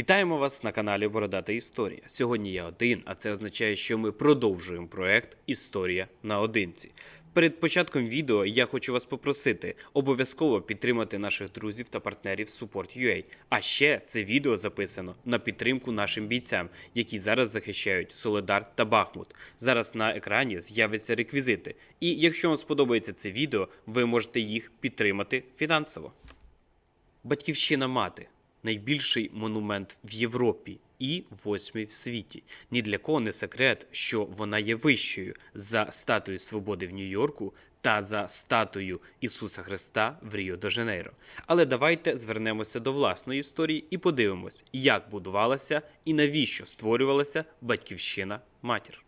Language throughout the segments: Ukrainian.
Вітаємо вас на каналі Бородата Історія. Сьогодні я один, а це означає, що ми продовжуємо проект Історія наодинці. Перед початком відео я хочу вас попросити обов'язково підтримати наших друзів та партнерів Support.ua. А ще це відео записано на підтримку нашим бійцям, які зараз захищають Соледар та Бахмут. Зараз на екрані з'являться реквізити. І якщо вам сподобається це відео, ви можете їх підтримати фінансово. Батьківщина мати найбільший монумент в Європі і восьмий в світі. Ні для кого не секрет, що вона є вищою за статую свободи в Нью-Йорку та за статую Ісуса Христа в Ріо де Жанейро. Але давайте звернемося до власної історії і подивимось, як будувалася і навіщо створювалася батьківщина матір.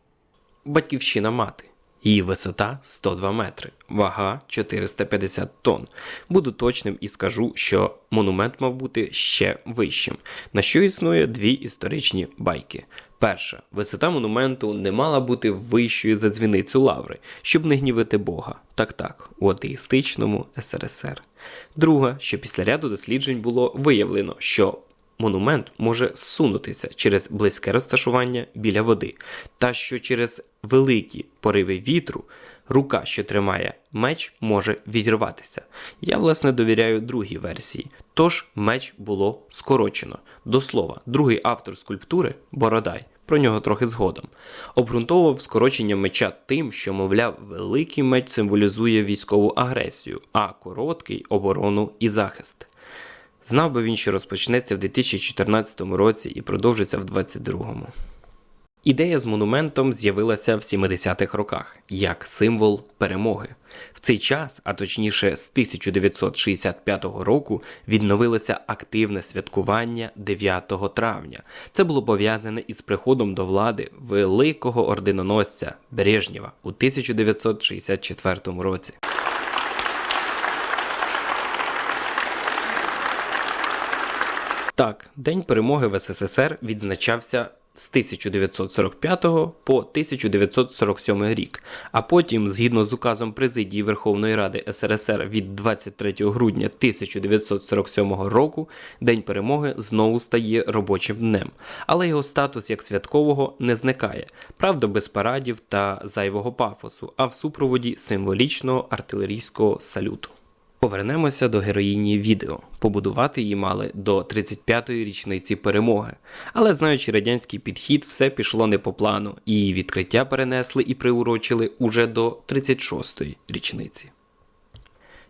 Батьківщина мати. Її висота 102 метри, вага 450 тонн. Буду точним і скажу, що монумент мав бути ще вищим, на що існує дві історичні байки. Перша, висота монументу не мала бути вищою за дзвіницю лаври, щоб не гнівити Бога. Так так, у атеїстичному СРСР. Друга, що після ряду досліджень було виявлено, що монумент може зсунутися через близьке розташування біля води, та що через великі пориви вітру рука, що тримає меч, може відірватися. Я, власне, довіряю другій версії. Тож меч було скорочено. До слова, другий автор скульптури Бородай. Про нього трохи згодом. Обґрунтовував скорочення меча тим, що, мовляв, великий меч символізує військову агресію, а короткий оборону і захист. Знав би він, що розпочнеться в 2014 році і продовжиться в 2022. Ідея з монументом з'явилася в 70-х роках як символ перемоги. В цей час, а точніше з 1965 року, відновилося активне святкування 9 травня. Це було пов'язане із приходом до влади великого орденоносця Брежнєва у 1964 році. Так, День перемоги в СССР відзначався з 1945 по 1947 рік, а потім, згідно з указом президії Верховної Ради СРСР від 23 грудня 1947 року, День перемоги знову стає робочим днем, але його статус як святкового не зникає, правда, без парадів та зайвого пафосу, а в супроводі символічного артилерійського салюту. Повернемося до героїні відео. Побудувати її мали до 35-ї річниці перемоги. Але знаючи радянський підхід, все пішло не по плану, її відкриття перенесли і приурочили уже до 36-ї річниці.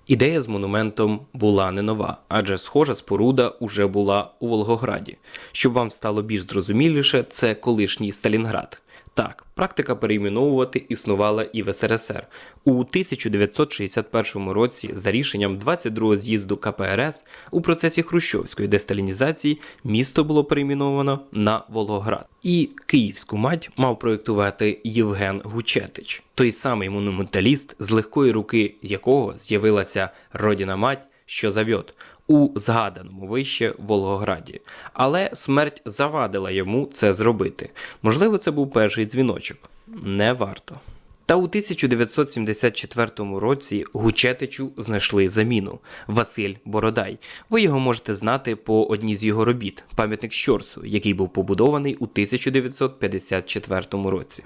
Ідея з монументом була не нова, адже схожа споруда уже була у Волгограді. Щоб вам стало більш зрозуміліше, це колишній Сталінград. Так, практика перейменовувати існувала і в СРСР. У 1961 році, за рішенням 22-го з'їзду КПРС, у процесі Хрущовської десталінізації місто було перейменовано на Волгоград. І Київську мать мав проєктувати Євген Гучетич, той самий монументаліст, з легкої руки якого з'явилася родина мать, що завьот у згаданому вище Волгограді, але смерть завадила йому це зробити. Можливо, це був перший дзвіночок. Не варто. Та у 1974 році Гучетичу знайшли заміну Василь Бородай. Ви його можете знати по одній з його робіт пам'ятник Щорсу, який був побудований у 1954 році.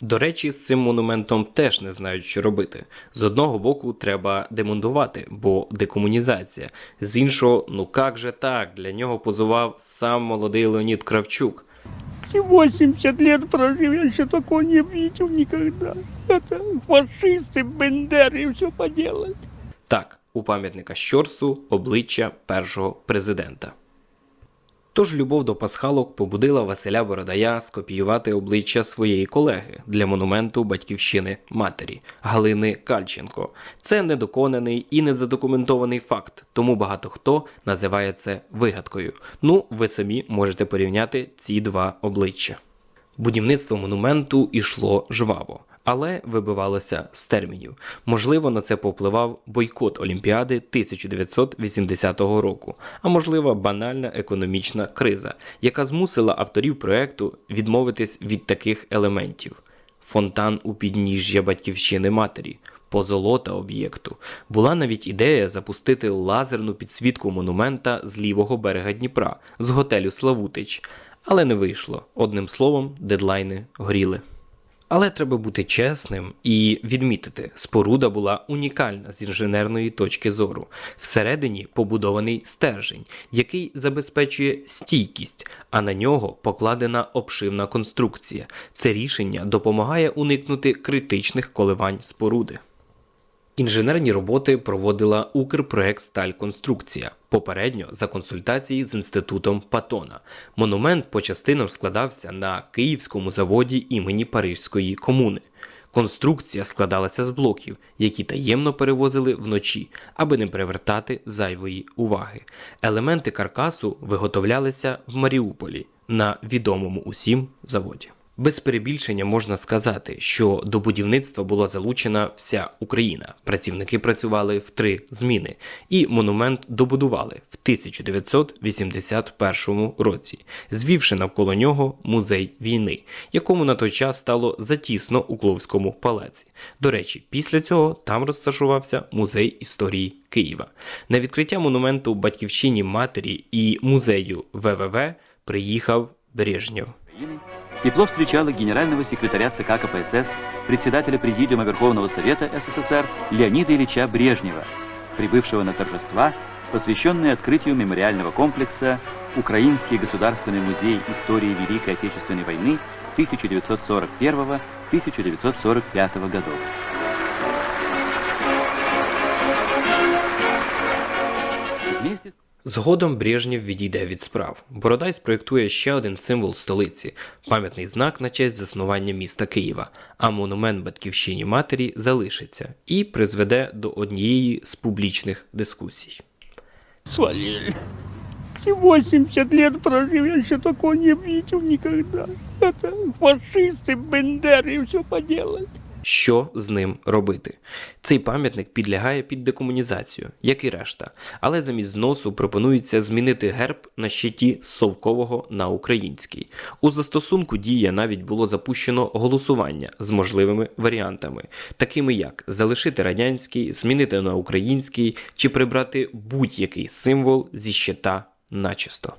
До речі, з цим монументом теж не знають, що робити. З одного боку, треба демонтувати, бо декомунізація. З іншого, ну як же так, для нього позував сам молодий Леонід Кравчук. Все 80 лет прожил, я еще такого не видел никогда. Это фашисты, бендеры, все поделали. Так, у пам'ятника Щорсу обличчя першого президента. Тож любов до пасхалок побудила Василя Бородая скопіювати обличчя своєї колеги для монументу батьківщини матері Галини Кальченко. Це недоконаний і незадокументований факт, тому багато хто називає це вигадкою. Ну, ви самі можете порівняти ці два обличчя. Будівництво монументу ішло жваво, але вибивалося з термінів. Можливо, на це повпливав бойкот Олімпіади 1980 року, а можливо, банальна економічна криза, яка змусила авторів проекту відмовитись від таких елементів. фонтан у підніжжя батьківщини матері, позолота об'єкту. Була навіть ідея запустити лазерну підсвітку монумента з лівого берега Дніпра з готелю Славутич, але не вийшло. Одним словом, дедлайни горіли. Але треба бути чесним і відмітити, споруда була унікальна з інженерної точки зору. Всередині побудований стержень, який забезпечує стійкість, а на нього покладена обшивна конструкція. Це рішення допомагає уникнути критичних коливань споруди. Інженерні роботи проводила Укрпроект Стальконструкція, попередньо за консультації з інститутом Патона. Монумент по частинам складався на Київському заводі імені Парижської комуни. Конструкція складалася з блоків, які таємно перевозили вночі, аби не привертати зайвої уваги. Елементи каркасу виготовлялися в Маріуполі на відомому усім заводі. Без перебільшення можна сказати, що до будівництва була залучена вся Україна. Працівники працювали в три зміни, і монумент добудували в 1981 році, звівши навколо нього музей війни, якому на той час стало затісно у Кловському палаці. До речі, після цього там розташувався музей історії Києва. На відкриття монументу батьківщині матері і музею ВВВ приїхав Брежнєв. Тепло встречала генерального секретаря ЦК КПСС, председателя Президиума Верховного Совета СССР Леонида Ильича Брежнева, прибывшего на торжества, посвященные открытию мемориального комплекса Украинский государственный музей истории Великой Отечественной войны 1941-1945 годов. Вместе Згодом Брежнєв відійде від справ. Бородай спроєктує ще один символ столиці пам'ятний знак на честь заснування міста Києва, а монумент батьківщині матері залишиться і призведе до однієї з публічних дискусій. Свалили. 80 лет прожил, я еще такого не видел никогда. Это фашисты, бендеры, все поделали. Що з ним робити? Цей пам'ятник підлягає під декомунізацію, як і решта, але замість зносу пропонується змінити герб на щиті совкового на український. У застосунку дія навіть було запущено голосування з можливими варіантами, такими як залишити радянський, змінити на український чи прибрати будь-який символ зі щита начисто.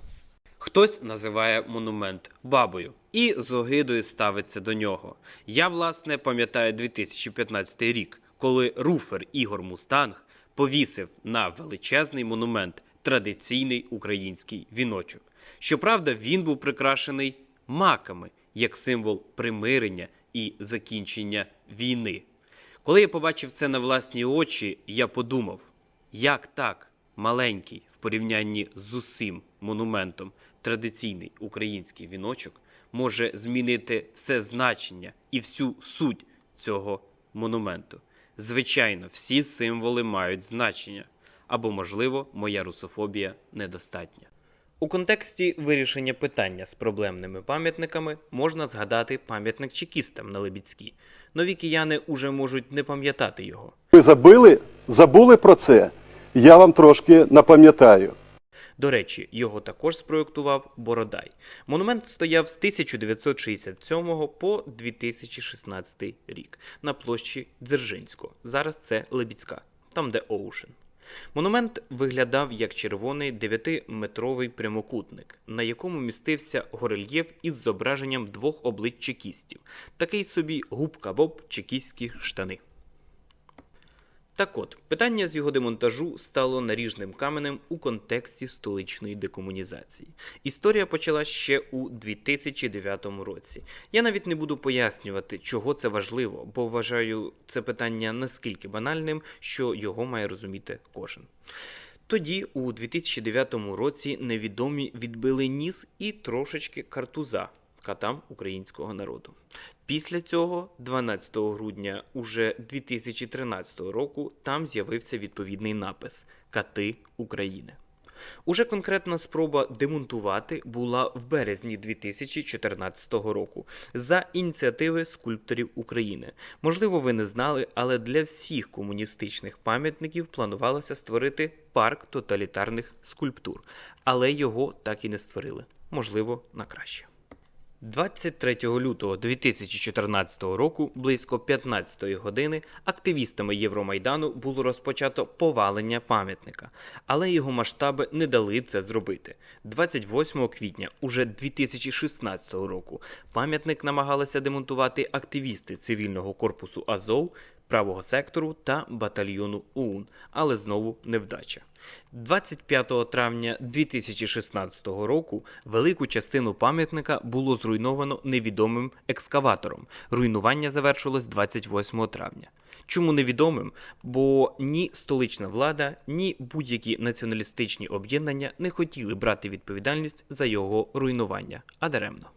Хтось називає монумент бабою і з огидою ставиться до нього. Я, власне, пам'ятаю 2015 рік, коли руфер Ігор Мустанг повісив на величезний монумент традиційний український віночок. Щоправда, він був прикрашений маками як символ примирення і закінчення війни. Коли я побачив це на власні очі, я подумав, як так маленький в порівнянні з усім монументом традиційний український віночок може змінити все значення і всю суть цього монументу. Звичайно, всі символи мають значення, або, можливо, моя русофобія недостатня. У контексті вирішення питання з проблемними пам'ятниками можна згадати пам'ятник чекістам на Лебідській. Нові кияни уже можуть не пам'ятати його. Ви забили, забули про це. Я вам трошки напам'ятаю. До речі, його також спроєктував Бородай. Монумент стояв з 1967 по 2016 рік на площі Дзержинського. Зараз це Лебідська, там де Оушен. Монумент виглядав як червоний 9-метровий прямокутник, на якому містився горельєф із зображенням двох облич чекістів, такий собі губка Боб чекістські штани. Так от, питання з його демонтажу стало наріжним каменем у контексті столичної декомунізації. Історія почалась ще у 2009 році. Я навіть не буду пояснювати, чого це важливо, бо вважаю це питання наскільки банальним, що його має розуміти кожен. Тоді, у 2009 році, невідомі відбили ніс і трошечки картуза катам українського народу. Після цього, 12 грудня уже 2013 року, там з'явився відповідний напис Кати України. Уже конкретна спроба демонтувати була в березні 2014 року за ініціативи скульпторів України. Можливо, ви не знали, але для всіх комуністичних пам'ятників планувалося створити парк тоталітарних скульптур, але його так і не створили. Можливо, на краще. 23 лютого 2014 року, близько 15 години, активістами Євромайдану було розпочато повалення пам'ятника, але його масштаби не дали це зробити. 28 квітня уже 2016 року пам'ятник намагалися демонтувати активісти цивільного корпусу Азов, правого сектору та батальйону ОУН, але знову невдача. 25 травня 2016 року велику частину пам'ятника було зруйновано невідомим екскаватором. Руйнування завершилось 28 травня. Чому невідомим? Бо ні столична влада, ні будь-які націоналістичні об'єднання не хотіли брати відповідальність за його руйнування, а даремно.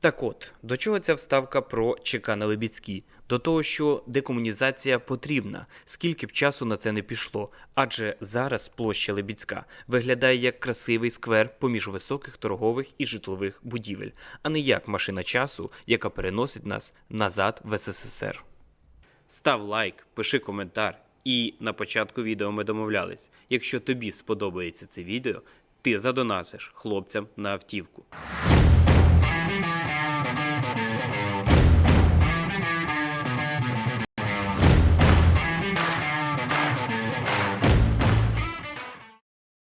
Так от, до чого ця вставка про ЧК на Лебідській? До того, що декомунізація потрібна, скільки б часу на це не пішло, адже зараз площа Лебідська виглядає як красивий сквер поміж високих торгових і житлових будівель, а не як машина часу, яка переносить нас назад в СССР. Став лайк, пиши коментар. І на початку відео ми домовлялись. Якщо тобі сподобається це відео, ти задонатиш хлопцям на автівку.